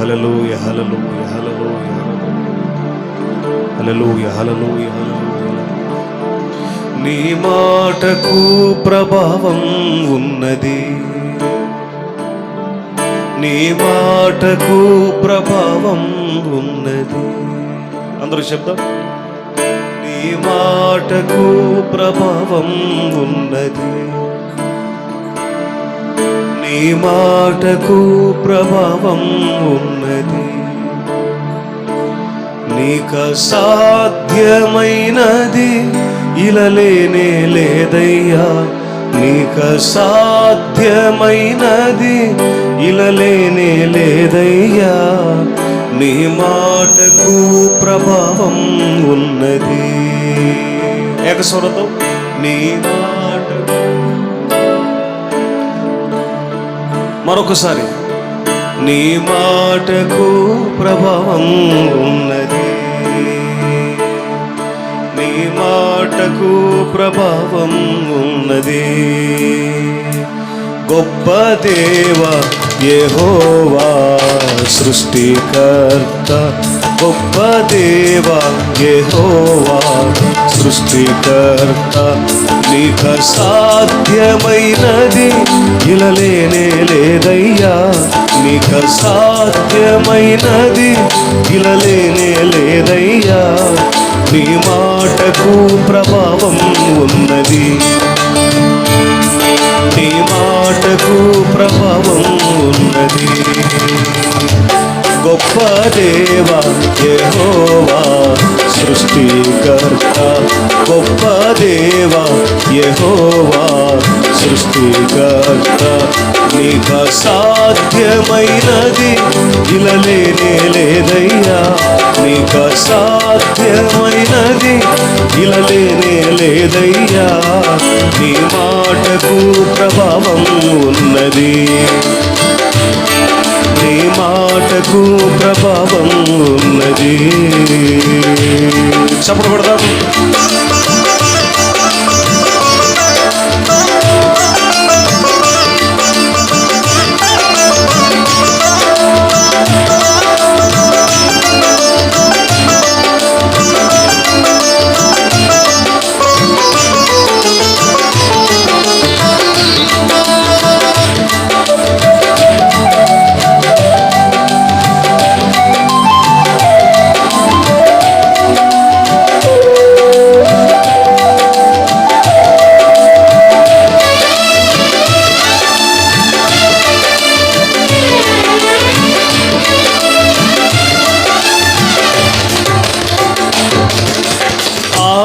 హలలు హలలోయ హలలోయ హలలు హలలోయ హలలోయ నీ మాటకు ప్రభావం ఉన్నది. నీ మాటకు ప్రభావం ఉన్నది. అందరూ శబ్దం నీ మాటకు ప్రభావం ఉన్నది. నీ మాటకు ప్రభావం ఉన్నది. నీక సాధ్యమైనది ఇలలేనే లేదయ్యా. నీక సాధ్యమైనది ఇలలేనే లేదయ్యా. నీ మాటకు ప్రభావం ఉన్నది. ఏకస్వరతో నీ మా మరొకసారి. నీ మాటకు ప్రభావం ఉన్నది. నీ మాటకు ప్రభావం ఉన్నది. గొప్ప దేవ యహోవా సృష్టికర్త గొప్ప దేవ యహోవా సృష్టికర్త. నీక సాధ్యమైనది ఇలలేనే లేదయ్యా నీక సాధ్యమైనది ఇలలేనే లేదయ్యా. నీ మాటకు ప్రభావం ఉన్నది. నీ మాటకు ప్రభావం ఉన్నది గొప్ప దేవ యహోవా సృష్టికర్త. గొప్ప దేవ యహోవా సృష్టికర్త. నీక సాధ్యమైనది ఇలలేనే లేదయ్యా. నీక సాధ్యమైనది ఇలలేనే లేదయ్యా. నీ వరకు ప్రభావం ఉన్నది. నీ మాటకు ప్రభావం ఉన్నది. చప్పుడు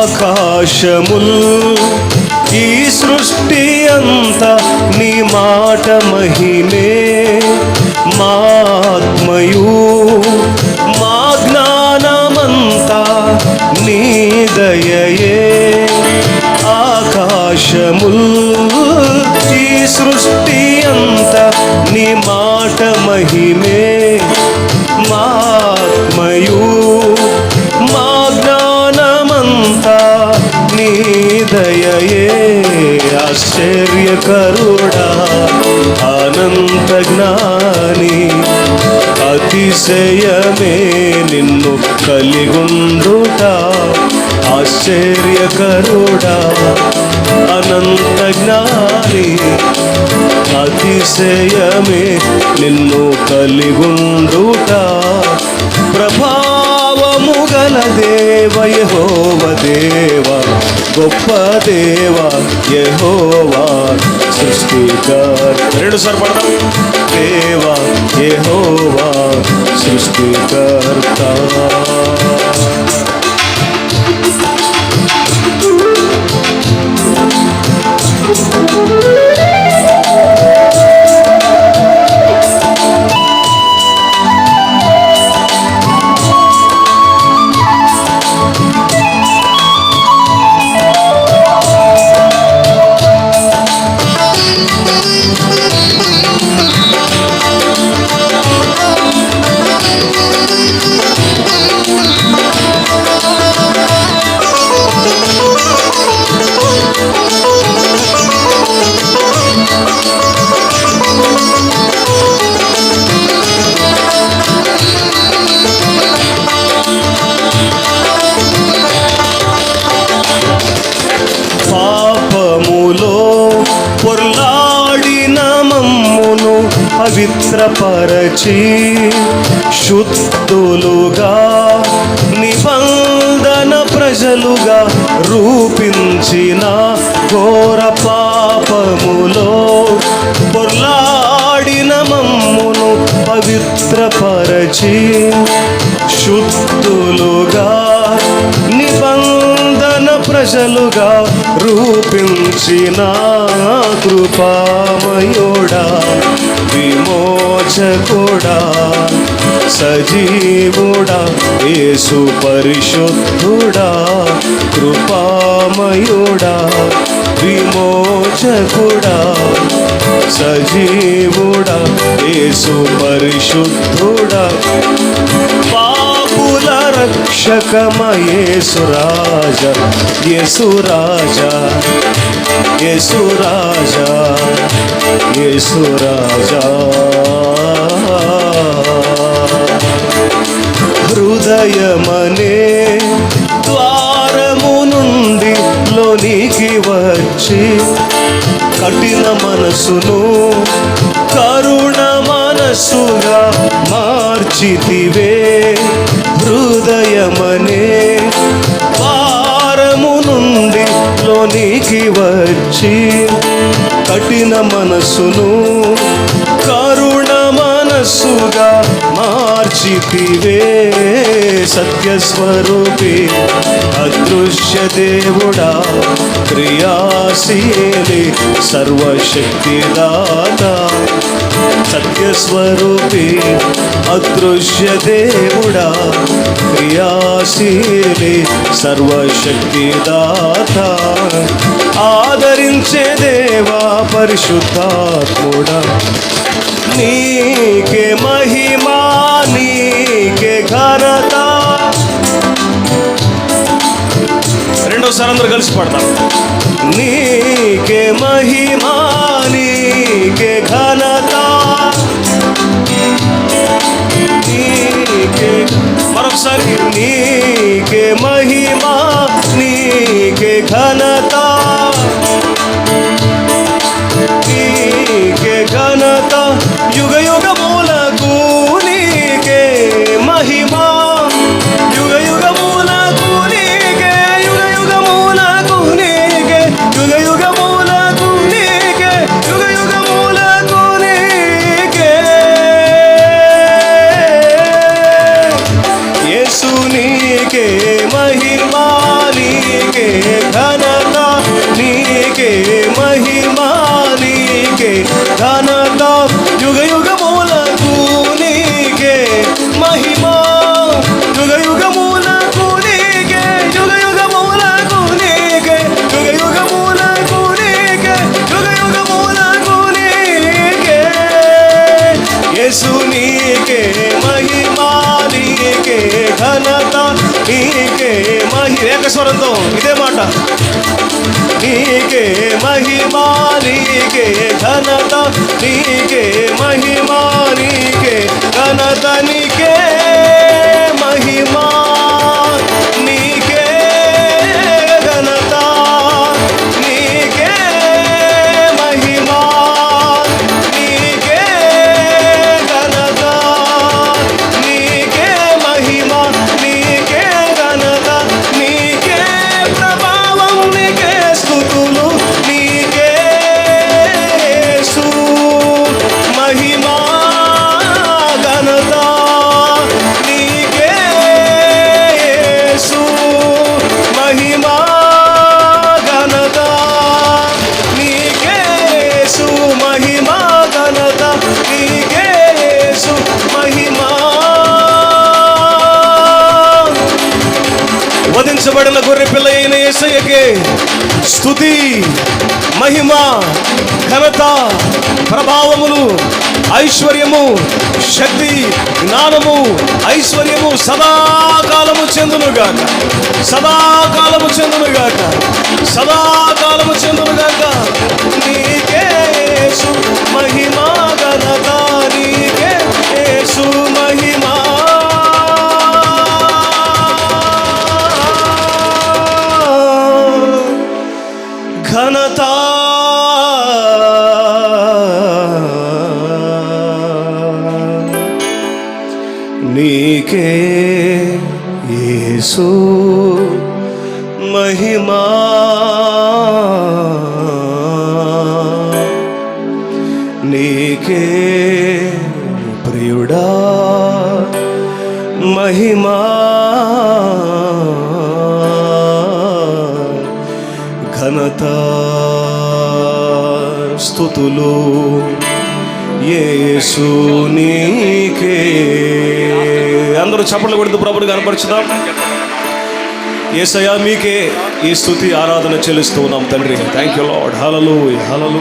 ఆకాశముల్ ఈ సృష్టి అంతా నీ మాట మహిమే. మాత్మయు మా జ్ఞానమంతా నీ దయయే. ఆకాశముల్ ఈ సృష్టి అంతా నీ మాట మహిమే. కరుడా అనంత జ్ఞాని అతిశయమే నిన్ను కలిగుండుట ఆశ్చర్యకరుడా అనంత జ్ఞాని అతిశయమే నిన్ను కలిగుండుట. ప్రభావము గల దేవ దేవ గొప్ప దేవా యహోవా సృష్టికర్ రెండు సార్ పడతాం దేవా యహోవా సృష్టికర్త. పాపములో పొర్లాడిన మమ్మును పవిత్రపరచి శుద్ధులుగా నిబంధన ప్రజలుగా రూపించిన ఘోర పాపములో పొర్లాడిన మమ్మును పవిత్రపరచి శుద్ధులుగా ప్రజలుగా రూపించిన కృపామయుడా విమోచకుడా సజీవుడా యేసు పరిశుద్ధుడా కృపామయుడా విమోచకుడా సజీవుడా యేసు పరిశుద్ధుడా. పాపుల రక్షకమయేసురాజ యేసురాజా యేసురాజా యేసురాజా హృదయమనే ద్వారము నుండి లోనికి వచ్చి కఠిన మనసును కరుణ మనసుగా మార్చితివే. హృదయమనే భారము నుండి లోనికి వచ్చి కఠిన మనసును కరుణ మనసుగా మార్చితివే సత్యస్వరూపి. అదృశ్య దేవుడా క్రియాశీలి సర్వశక్తిదాత. సత్యస్వరూపి అదృశ్య దేవుడా క్రియాశీలి సర్వశక్తిదాత. ఆదరించే దేవా పరిశుద్ధాత్ముడా. నీకే మహిమా నీకే ఘనత. రెండోసారి అందరూ కలిసి పడతాం నీకే మహిమా నీకే ఘనత. నీకే మరొకసారి. నీకే మహిమా నీకే ఘన నీకే మహి ఏకస్వరంతో ఇదే మాట. నీకే మహిమా నీకే ఘనత నీకే మహిమా నీకే ఘనత నీకే మహిమా. వధించబడిన గొర్రె పిల్ల అయిన ఏసయ్యకే స్థుతి మహిమ ఘనత ప్రభావములు ఐశ్వర్యము శక్తి జ్ఞానము ఐశ్వర్యము సదాకాలము చెందునుగాక. సదాకాలము చెందునుగాక. సదాకాలము చెందునుగాక. నీ నీకే యేసు మహిమా. నీకే ప్రియుడా మహిమా. ఘనత స్థుతులు యేసు నీకే. అందరూ చప్పట్లు కొడుతూ ప్రభుని కనపరుచుదాం. ఏసయ్యా మీకే ఈ స్థుతి ఆరాధన చెల్లిస్తూ ఉన్నాం తండ్రి. థ్యాంక్ యూ లాడ్ హలలు హలలు